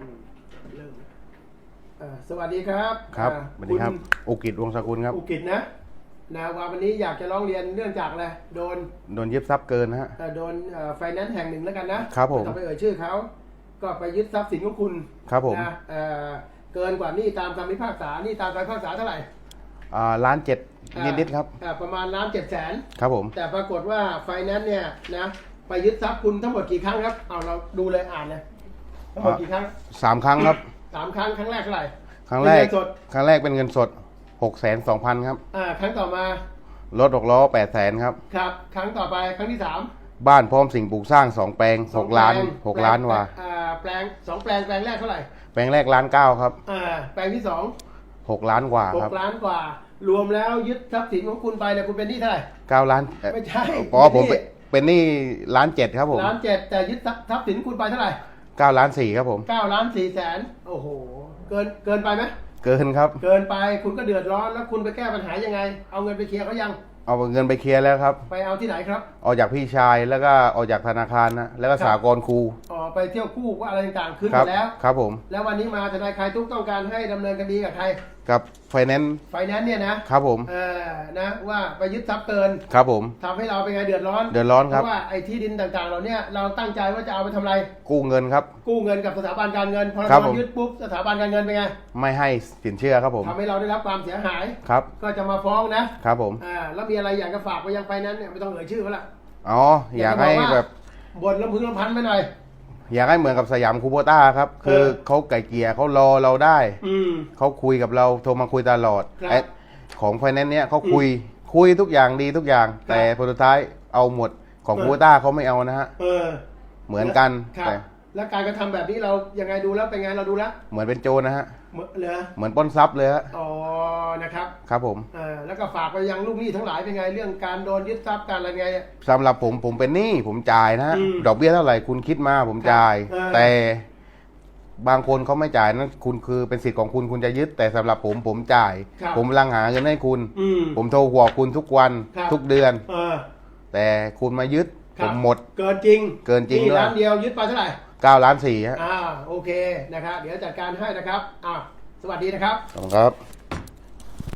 อืมเริ่มอ่าสวัสดีครับครับอ่าสวัสดีครับณอุกิจวงศกุลครับ อุกิจนะนะว่าวันนี้อยากจะร้องเรียนเรื่องจากอะไรโดนโดนยึดทรัพย์เกินนะฮะ เอ่อโดนไฟแนนซ์แห่งหนึ่งแล้วกันนะครับผม ไต้องไปเอ่ยชื่อเขาก็ไปยึดทรัพย์สินของคุณครับผมนะเอ่อเกินกว่านี่ตามคำพิพากษานี่ตามคำพิพากษาเท่าไหร่อ่าล้านเจ็ดนิดๆครับ อ่าประมาณล้านเจ็ดแสน ครับผม แต่ปรากฏว่าไฟแนนซ์เนี่ยนะไปยึดทรัพย์คุณทั้งหมดกี่ครั้งครับ เอาเราดูเลยอ่านเลย ทั้งหมดกี่ครั้งสามครั้งครับ สามครั้งครั้งแรกเท่าไหร่ครั้งแรก เป็นเงินสดครั้งแรกเป็นเงินสดหกแสนสองพันครับ อ่าครั้งต่อมารถหกล้อแปดแสนครับ ครับ ครั้งต่อไปครั้งที่สามบ้านพร้อมสิ่งปลูกสร้างสองแปลงสหองกล้านแปงหกล้านแปลงว่า อ่าแปลงสองแปลงแปลงแรกเท่าไหร่แปลงแรกล้านเก้าครับอ่าแปลงที่สองหกล้านกว่าหครับกล้านกว่า รวมแล้วยึดทรัพย์สินของคุณไปเนี่ยคุณเป็นหนี้เท่าไหร่ เก้าล้านเอ่อไม่ใช่อ๋อผมเป็นหนี้เป็นหนี้ล้านเจ็ดครับผม ล้านเจ็ดแต่ยึดทรัพย์สินคุณไปเท่าไหร่ เก้าล้านสี่ครับผม เก้าล้านสี่แสนโอ้โห เกินเกินไปไหมเกินครับ เกินไปคุณก็เดือดร้อนแล้วคุณไปแก้ปัญหายังไง เอาเงินไปเคลียร์เขายังเอาเงินไปเคลียร์แล้วครับ ไปเอาที่ไหนครับ ออกจากพี่ชายแล้วก็ออกจากธนาคารนะแล้วก็ครับสากลครูอ๋อ ไปเที่ยวคู่ว่าอะไรต่างๆขึ้นคหรัมดแล้ว ครับผม แล้ววันนี้มาทนายคลายทุกข์ต้องการให้ดำเนินคดีกับใครกับไฟแนนซ์ไฟแนนซ์เนี่ยนะครับผมเออนะว่าไปยึดทรัพย์เกินครับผม ทำให้เราเป็นไงเดือดร้อนเดือดร้อนครับ เพราะว่าไอ้ที่ดินต่างๆเราเนี่ยเราตั้งใจว่าจะเอาไปทำอะไร กู้เงินครับ กู้เงินกับสถาบันการเงินพอครับเราผมยึดปุ๊บสถาบันการเงินเป็นไงไม่ให้สินเชื่อครับผมทำให้เราได้รับความเสียหาย ครับก็จะมาฟ้องนะครับผมอ่าแล้วมีอะไรอยากจะฝากไปยังไฟแนนซ์เนี่ยไม่ต้องเอ่ยชื่อเขาละอ๋ออยากให้จะแบบ บ่นลำพึงลำพันไปหน่อย อยากให้เหมือนกับสยามคูโบต้าครับ คือเออเขาไก่เกลียร์เขารอเราได้อืม เขาคุยกับเราโทรมาคุยตลอดครับไอ้ของไฟแนนซ์เนี้ยเขาคุยคุยทุกอย่างดีทุกอย่างครับแต่ผลสุดท้ายเอาหมดของเออ คูโบต้าเขาไม่เอานะฮะเออ เหมือนกันครับ แต่ แล้วการกระทำแบบนี้เรายังไงดูแล้วเป็นไงเราดูแล้วเหมือนเป็นโจรนะฮะเหมือนเหรอเหมือนปล้นทรัพย์เลยฮะอ๋อนะครับ ครับผมเออแล้วก็ฝากไปยังลูกหนี้ทั้งหลายเป็นไงเรื่องการโดนยึดทรัพย์การอะไรไงอะสำหรับผมผมเป็นหนี้ผมจ่ายนะฮะอืมดอกเบี้ยเท่าไหร่คุณคิดมาผมจ่ายเออแต่บางคนเขาไม่จ่ายนั่นคุณคือเป็นสิทธิ์ของคุณคุณจะยึด แต่สำหรับผมผมจ่ายครับผมกำลังหาเงินให้คุณอืมผมโทรบอกคุณทุกวันครับทุกเดือนเออแต่คุณมายึด คผรับมหมด เกินจริงเกินจริงนี่ด้วย ร้านเดียวยึดไปเท่าไหร่9ล้านสี่ฮะอ่าโอเคนะครับเดี๋ยวจัดการให้นะครับอ่าสวัสดีนะครับ ขอบคุณครับ